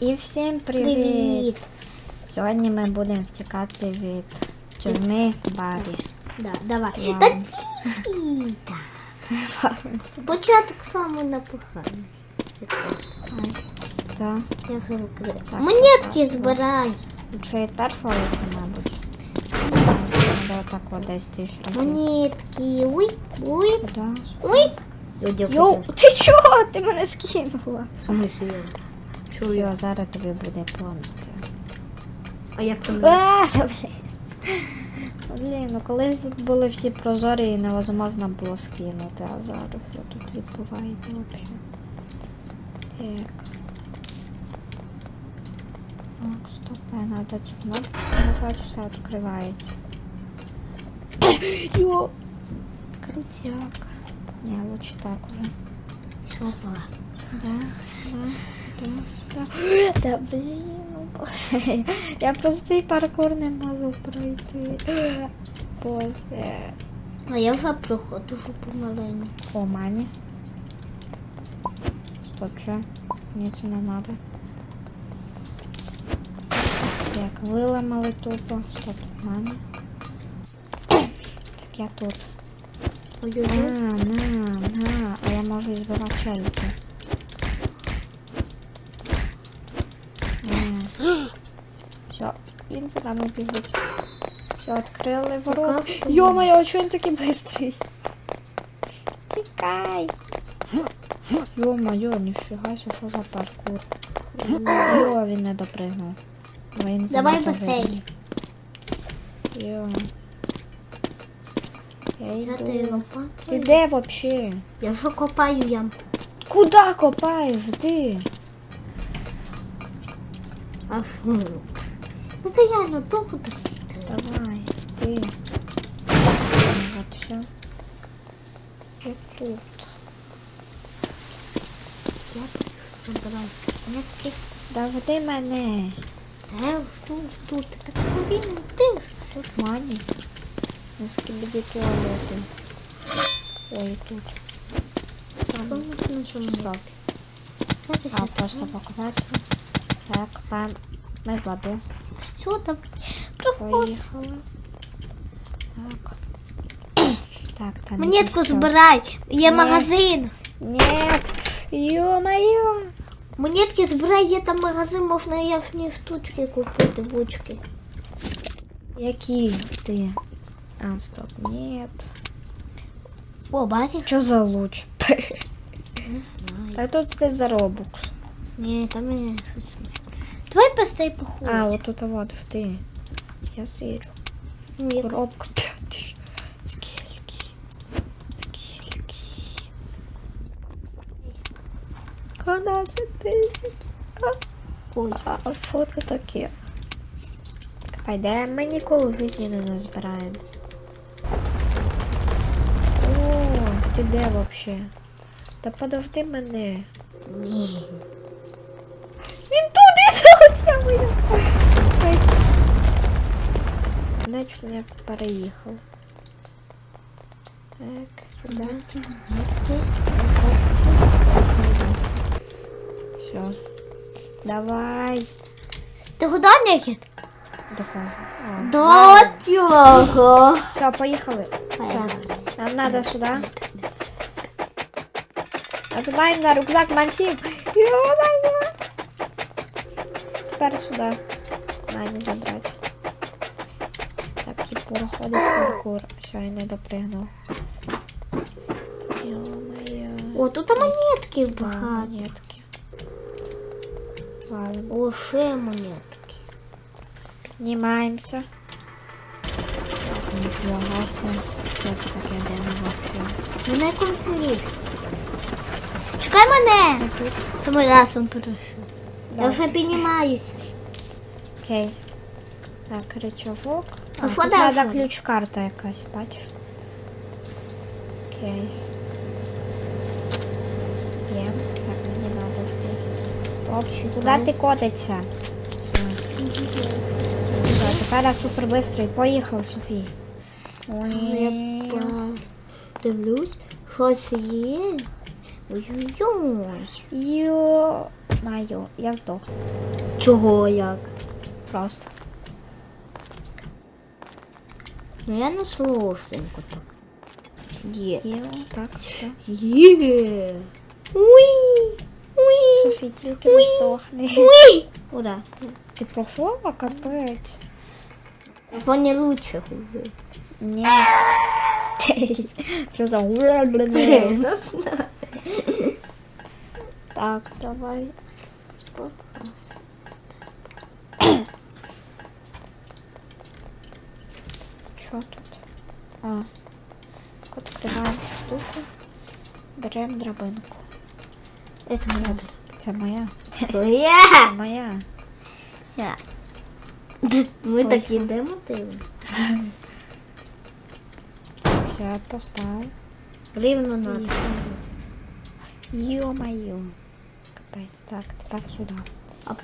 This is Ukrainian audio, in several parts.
І всім привіт! Привіт. Сьогодні ми будемо втікати від тюрми Барі. Да, давай. Та ті. Початок саме напиханий. Так. Я вже. Так, Монетки так, збирай. Якщо від першого мабуть. Треба отак от десь тисяч разів. Монетки. Уй, уй, Куди? уй. Йоу, ти чого? Ти мене скинула. В я? Все, зараз тобі буде помсти. А як там? А, блін. Блін, ну колись тут були всі прозорі і невозможно було скинути, а зараз що тут відбувається взагалі. Так. Так, стоп, надо цю кнопку нажати, все відкривається. Йо! Крутяк. Не, лучше так уже. Опа. Да, да, да, да. Да блін, боже. Я простий паркур не можу пройти. Боже. А я вже проходжу помаленьку. О, мані. Стоп, що? Мені це не надо. Так, виламали тупо. Стоп, мані. Так, я тут. На, на, на. А я можу збивати челюки. Все, він за нами біжить. Все, відкрили ворота. Йо-моє, а чого він такий бистрий? Тікай. Йо-моє, ніфіга, що за паркур. Йо, він не допригнув. Він Давай басейн. Йо. Я йду. Ти де вообще? Я вже копаю ямку. Куда копаєш? Ти? А що? Ну це реально тупо так. Давай, ти. Вот все. Вот тут. Я забираю. Монетки. Да води мене. Ж тут, тут, ти так повільно, ти. Тут мані. На скибіді туалети. Ой, тут. Там А, що просто покупати. Так, пан. Ми в воду. Що там? Проходь. Поїхали. Так. Так, там. Монетку якийсь чорт. збирай. Є Ні. магазин. Нет. Ё-моё. Монетки збирай, є там магазин, можна ясні штучки купити, бучки. Які ти? А, стоп, нет. О, бачиш? Що за луч? Не знаю. Та тут все заробок. Ні, там мені щось. Давай постай походь. А, вот тут вот ти. Я сирю. Ні, Коробка 5 тисяч. Скільки? Скільки? 12 тисяч. Ой. А, а що це таке? Капай, де ми ніколи в житті не назбираємо. О, ти де вообще? Та подожди мене. Ні. Я мою. Значить, я переїхав. Так, сюди. Монетки, монетки. Все. Давай. Ти куди Нікіт? До кого? А. До цього. Все, поїхали. Поїхали. Так, нам надо сюда. Нажимаем на рюкзак мантив. Ё-моё Теперь сюда. Надо забрать. Так, кипур ходит паркур. Все, я не допрыгнул. Ё-моё. О, тут монетки Да, багато. монетки. Валим. О, ще монетки. Поднимаемся. Нифига себе. Что это такое демо вообще? Ми на якомусь ліфті. Чекай мене! Тут. Це мій раз він пройшов. Я вже піднімаюся. Окей. Так, рычажок. А тут надо ключ-карта якась, бачиш? Окей. Є. Так, мені надо йти. Стоп, куди ти котиться? Все, тепер я супер быстрий. Поїхали, Софія. Я дивлюсь, щось є. Ой-ой-ой. Йо, маю, я здох. Чого як? Просто. Ну я на слушненько так. Є. Йо, так, так. Є. Уй. Уй. Софі, тільки не здохни. Уй. Ура. Ти пройшла, капець? Вони лучше гуляють. Ні. Що за Не знаю. Так, давай. Спокос. Що тут? А. Відкриваємо штуку. Беремо драбинку. Это моя. Це моя. Твоя. моя. Ми так йдемо ти. Все, я поставив. Рівно на. Йо-моє. Капець. Так, тепер сюди. Оп.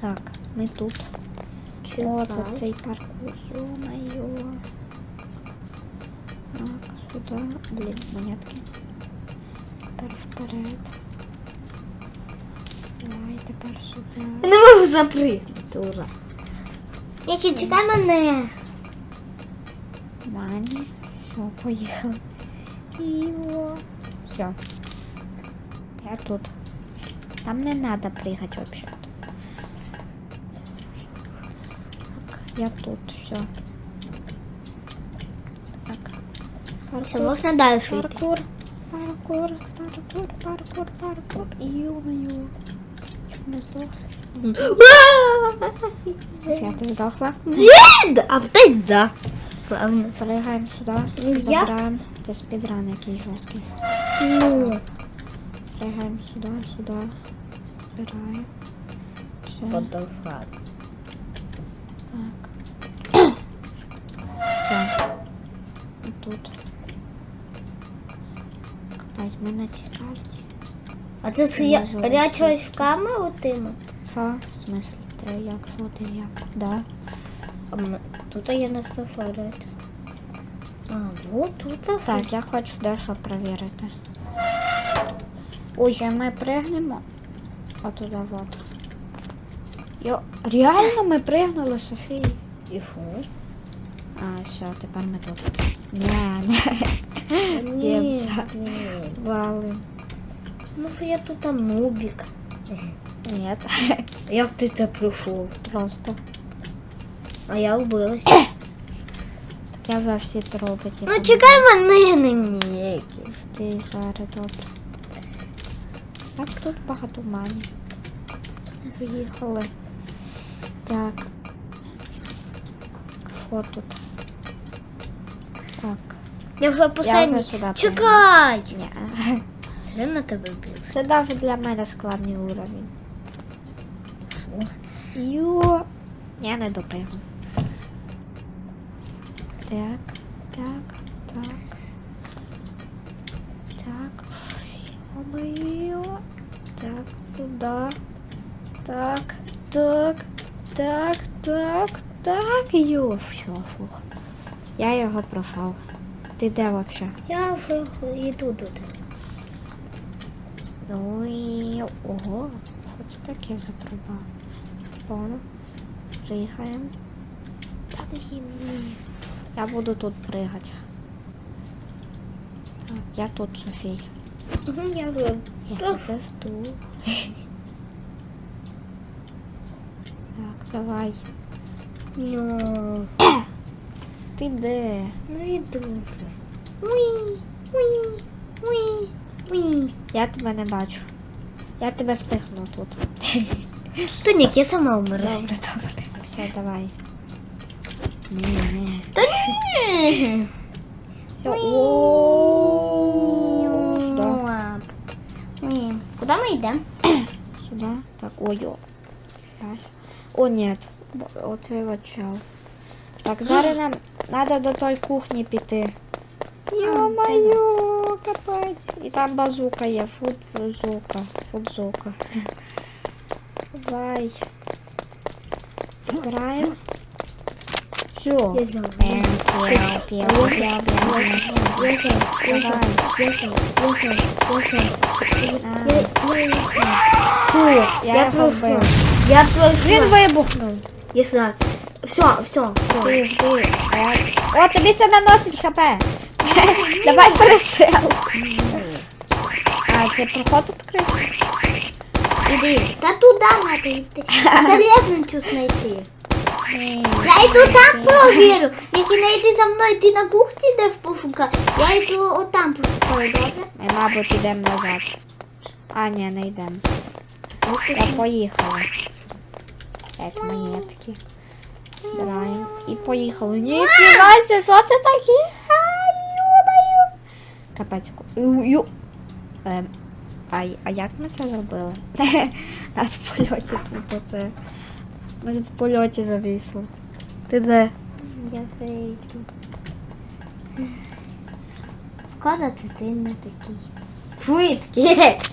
Так, ми тут. О, Чекай. це цей паркур. Йо-моє. Так, сюди. Блін, монетки. Тепер вперед. Давай тепер сюди. Я не можу запригнути, ура. Які чекай мене. Мамі. Все, поїхали. Йо. Все. Я тут. Там не надо прыгать вообще. Так, я тут, все. Так. Все, можна далі йти. Паркур, паркур, паркур, паркур, паркур. Ё-моё. Чё не сдох? София, ты сдохла? Ні, а птиць да. Правильно. Прыгаем сюда. Я- Забираем. Это спидран який жорсткий. Ну, Прыгаем сюда, сюда. Забираем. Все. Батлфраг. Так. І тут. Капець, ми на цій карті. А це Це я рячочками отими? Що? В смислі? Ти як? Що ти як? Да. А м- тут є на сафари. А, вот тут. Так, я хочу дещо перевірити. Ще ми пригнемо. Отуда вот. Йо, реально ми пригнули, Софії? І що? А, все, тепер ми тут. Не, не. Ні, ні. Валим. Може я тут а, нубік. Ні, Як ти це пройшов? просто. А я вбилася. Я вже всі трупи. типу, Ну чекай мене на ніякі. Ти зараз добре. Так тут багато мані. Поїхали. Так. Що тут? Так. Я вже сюди Чекай! Ні. Я на тебе б'ю. Це навіть для мене складний уровень. Йо. Я не допригну. Так, так, так. Так. Ё-моё. Так, сюда. Так, так, так, так, так. Йо, все, фух. Я його пройшов. Ти де вообще? Я вже йду тебе. Ну і ого, хоч таке за труба. Ладно, приїхаємо. Та ні. Я буду тут пригати. Так, я тут, Софій. Угу, я тебе жду. Так, давай. Ну, Ти де? ну йду. Уй, уй, уй, уй. Я тебе не бачу. Я тебе спихну тут. То ні, я сама вмираю. Добре, добре. Все, давай. Та ні. Все. О, сюди. Лап. Ні. Куди ми йдемо? Сюда. Так, ой, о. Нет. Оцей от чел. Так, зараз нам треба до той кухні піти. Йо-моє, капець. І там базука є, фудзука. Фудзука. Давай. Граємо. Я п'яу. Я пройшла. Він вибухнув. Знаю. Все, все, все. О, тобі це наносить хп. Давай перестрел. А, це проход відкритий? Іди. Та туди надо йти. Надо лестницю знайти. Я йду так провірю. Як і не йди за мною, ти на кухні йдеш пошукай. Я йду отам пошукаю, добре? Ми, мабуть, йдемо назад. А, ні, не йдемо. Я поїхала. Як монетки. Збираємо. І поїхали. Ні, фігася, що це таке? Ай. Капець. ю-. Ем, а, а як ми це зробили? Нас в польоті тупо це. Ми в польоті завісли. Ти де? Я вийду. Шкода, це ти не такий. Фуйтки.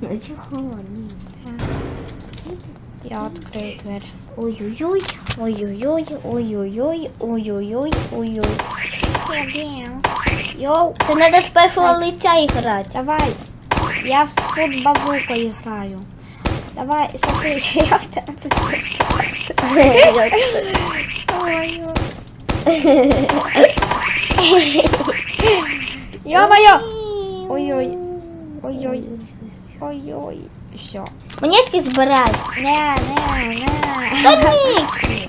Ну чого? Ні. Я відкрию двері. Ой-ой-ой, ой-ой-ой, ой-ой-ой, ой-ой-ой, ой-ой. Йоу, Це треба з першого лиця грати. давай. Я в фут базукою граю. Давай, Софія, я в тебе Ой, Ё-моё! Ой-ой. Ой-ой. Ой-ой. Все. Монетки збирай. Не, не, не. Та ні.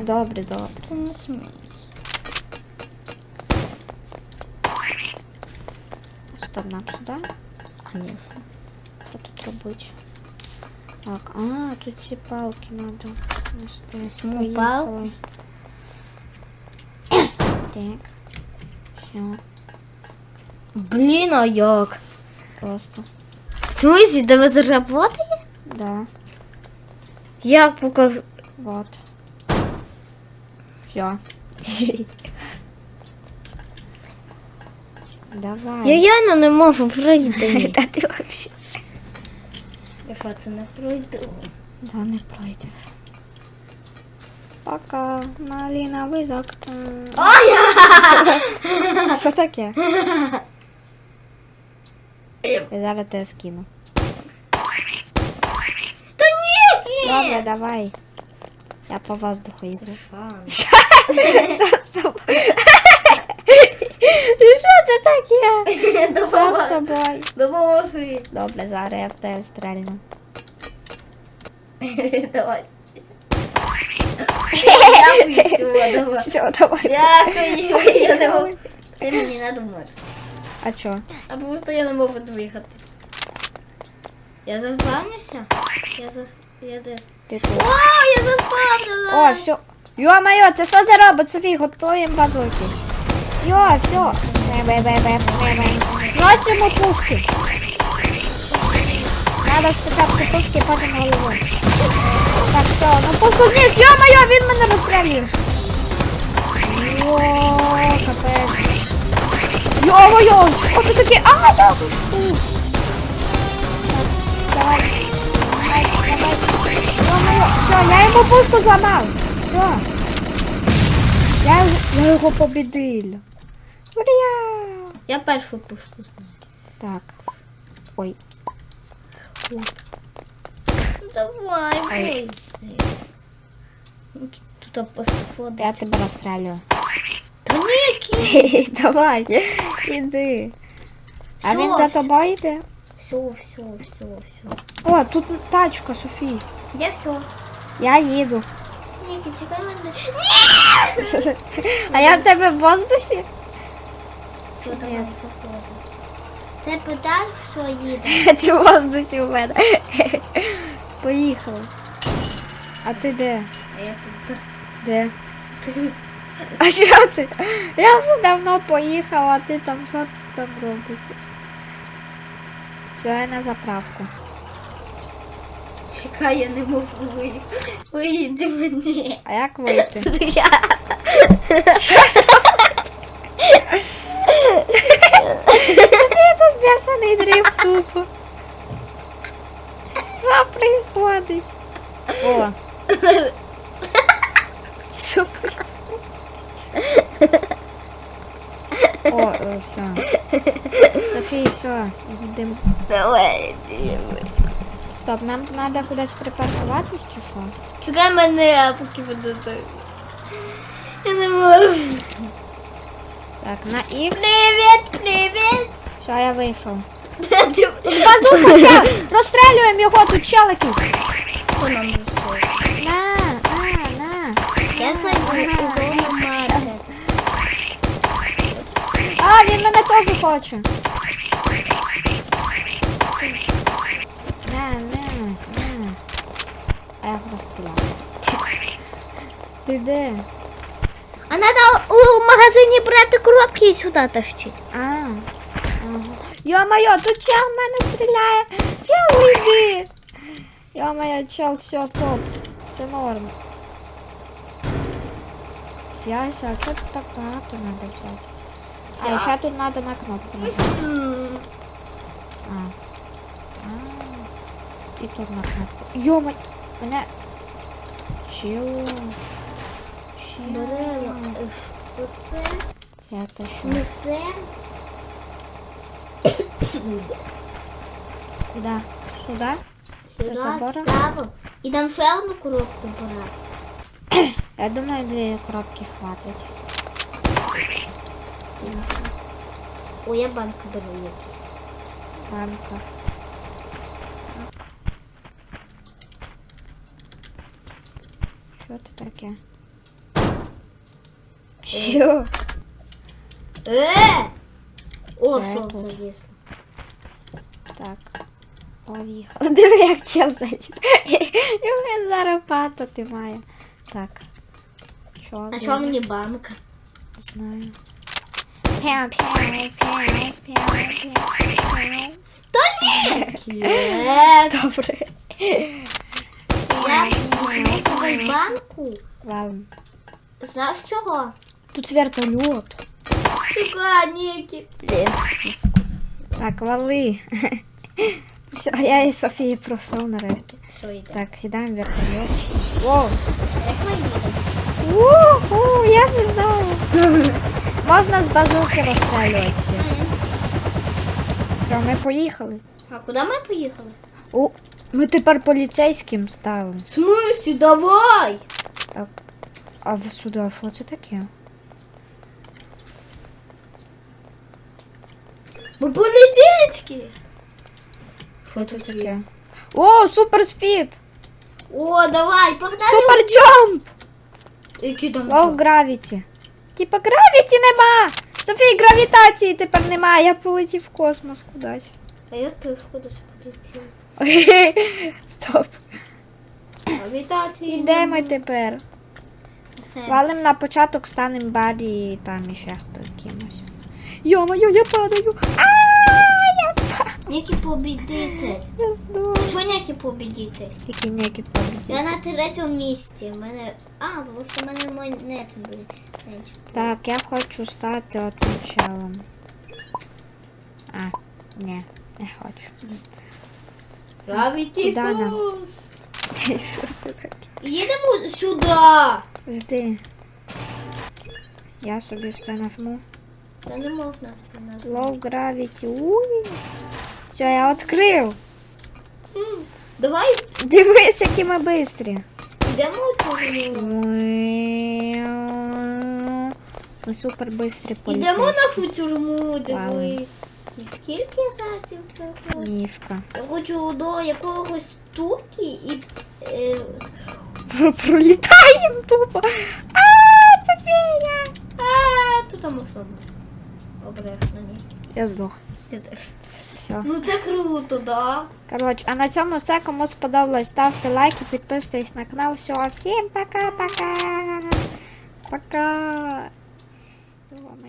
Добре, добре. Це не смієш. Стоп, нам сюди? Звісно. Що тут робити? Так, а, тут ці палки надо. Ну, палки. Так. Все, Блін, а як? просто. В смысле, тебе заработає? Да, Як покажу? вот. Все. Давай. Я реально не можу пройти. Та ти вообще. Я це не пройду. Да, не пройдеш. Пока, малина визок. Що таке? Я зараз тебе скину. Та ні! Добре, давай. Я по воздуху йду. Що це таке? Що з тобою? Допоможи. Добре, зараз я в тебе стрельну. Давай. Дякую, давай. Все, давай. Дякую, я не можу. Ти мені не думаєш. А що? А просто я не можу двигатись. Я заспавнився? Я за... Я десь. Ти тут. О, я заспавнила! О, все. Йо-моє, це що це робить, Софій? Готуємо базуки. Йо, все. Зносимо пушки. Надо спочатку пушки, потім голову. Так, все, ну пушку зніс. Йо-моє, він мене розстрілює. Йо, капець. Йо-моє, що це таке? А, я пушу. Давай. Давай, давай. Йо-моє, все, я йому пушку зламав. Все. Я, я його побідила. Ура! Я першу пушку знаю. Так. Ой, Давай, Ой. Тут просто ходить. я тебе розстрілюю. Та ніякі. Давай, іди. А Всё, він за тобою йде? Все, все, все, все. О, тут тачка, Софій. Я все. Я їду. Ніки, чекай мене. А я в тебе в воздусі? Це педаль, все їде. Ти в воздусі у мене. Поїхали. А ти де? Я тут. Де? Тут. А що ти? Я вже давно поїхала, а ти там що ти там робиш? Я на заправку. Чекай, я не можу виїхати. Виїдь мені. А як вийти? Я. Я тут бешений дрифт тупо. Що происходить? О. Що происходит? О, е, все. Софія, все, йдемо. Давай. Стоп, нам треба кудись припаркуватись чи що? Чекай мене, поки так. Я не можу. Так, на X. Привіт, привіт. Все, я вийшов. Ти? Базуку! Розстрілюємо його, тут чел. Що нам розповідає? На, на, на. Я сьогодні у зону маркет. А, він мене теж хоче. На, на, на. А я його розстріляв. Ти де? А треба у магазині брати коробки і сюди тащити. А. Ага. Йо-моє, тут чел в мене стріляє. Чел, уйди. Йо-моє, чел, все, стоп. Все норм. Яся, а що тут так багато треба взяти? А, Так. ще тут треба на кнопку нажати. М, А. А. І тут на кнопку. Йома, мене. Чего? Беремо е, оце, Это що? несемо. Куда? Сюда? Сюди забора? ставимо. І там ще одну коробку брати. Я думаю, дві коробки хватить. О, я банку беру якісь. Банка. Що це таке? Що? Е! О, Я все, тут. Так. Поїхали. Диви, як чел заліз. І він зараз падати має. Так. Що? А що мені банка? Не знаю. Пяу, пяу, Добре. Я візьму собі банку. Ладно. Знаєш чого? Тут вертольот. Чекай, Нікіт. Так, вали. Все, я і Софії просив нарешті. Що? Так, сідаємо в вертольот. Воу. Уху, я не знала. Можна з базуки розстрілювати всіх. Все, ми поїхали. А куди ми поїхали? О, ми тепер поліцейським стали. В смысле, давай! Так. А сюди, а що це таке? Ми поліцейські! Що це таке? О, супер спід! О, давай, погнали! Супер джамп! Які там Лоу гравіті. Типа гравіті нема! Софії, гравітації тепер немає, я полетів в космос кудись. А я теж кудись полетів. Стоп. Гравітації. І де ми тепер? Валим на початок, станем Барі і там іще хто кимось. Йо-моє, я падаю! А, я падаю! Які побідитель. Я здох. Що ніякі побідитель? Який некіт побіг. Я на третьому місці. У мене. А, тому що в мене монети були. Так, я хочу стати оцим челом. А, ні, не хочу. Gravity Куда нам? Falls. Що це таке? Їдемо сюди. Жди. Я собі все нажму. Та не можна все назвати. Low gravity. Уй. Все, я відкрив. М, Давай Дивись, які ми бистрі. йдемо у тюрму. Ми супер бистрі Йдемо поліцейські. на футюрму, дивись. І скільки разів пройшло? Мішка. Я хочу до якогось штуки і. Е, Про- Пролітаємо тупо. А, Софія! а, тут можна бути. Обережно, мені. Я здох. Я теж. Все. Ну це круто, да? Коротше, а на цьому все. Кому сподобалось, ставте лайки, підписуйтесь на канал. Все, всім пока-пока. Пока. Ё-моё.